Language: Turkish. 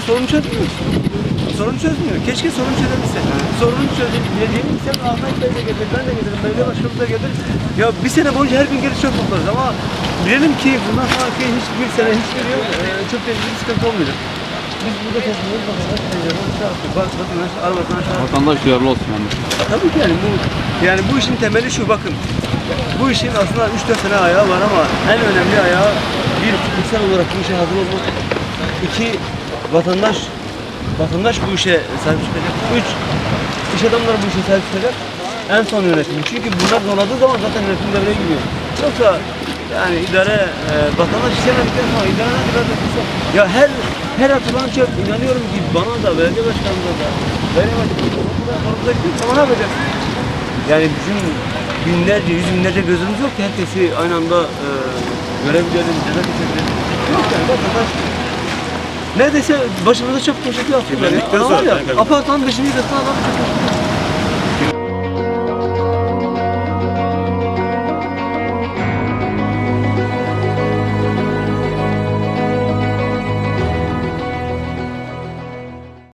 sorunu çözmüyor. Sorun çözmüyor. Keşke sorun çözebilse. Sorunu çözebileceğini sen Ahmet Bey de gelir, ben de gelirim, belediye başkanı da gelir. Ya bir sene boyunca her gün geri çöp toplarız ama bilelim ki bundan sonraki hiçbir sene hiçbir yıl e, çöp bir sıkıntı olmayacak. Biz burada topluyoruz, vatandaş pencereden aşağı atıyor. Bak vatandaş arabadan atıyor. Vatandaş duyarlı olsun yani. Tabii ki yani bu yani bu işin temeli şu bakın. Bu işin aslında 3-4 tane ayağı var ama en önemli ayağı bir fikirsel olarak bu işe hazır olmak. İki vatandaş vatandaş bu işe sahip çıkacak. Üç iş adamları bu işe sahip çıkacak. En son yönetim. Çünkü bunlar donadığı zaman zaten yönetim devreye giriyor. Yoksa yani idare e, vatandaş istemedikten sonra idare ne kadar yapılsa ya her her atılan çöp inanıyorum ki bana da belediye başkanımıza da belediye başkanımıza da zaman ne yapacağız? Yani bizim binlerce, yüz binlerce gözümüz yok ki herkesi aynı anda e, görebilelim, cennet geçebilelim. Yok yani vatandaş Neredeyse başımıza çöp poşeti atıyorlar. ya. Adam var ya, apartmanın beşinci katına adam çöp poşeti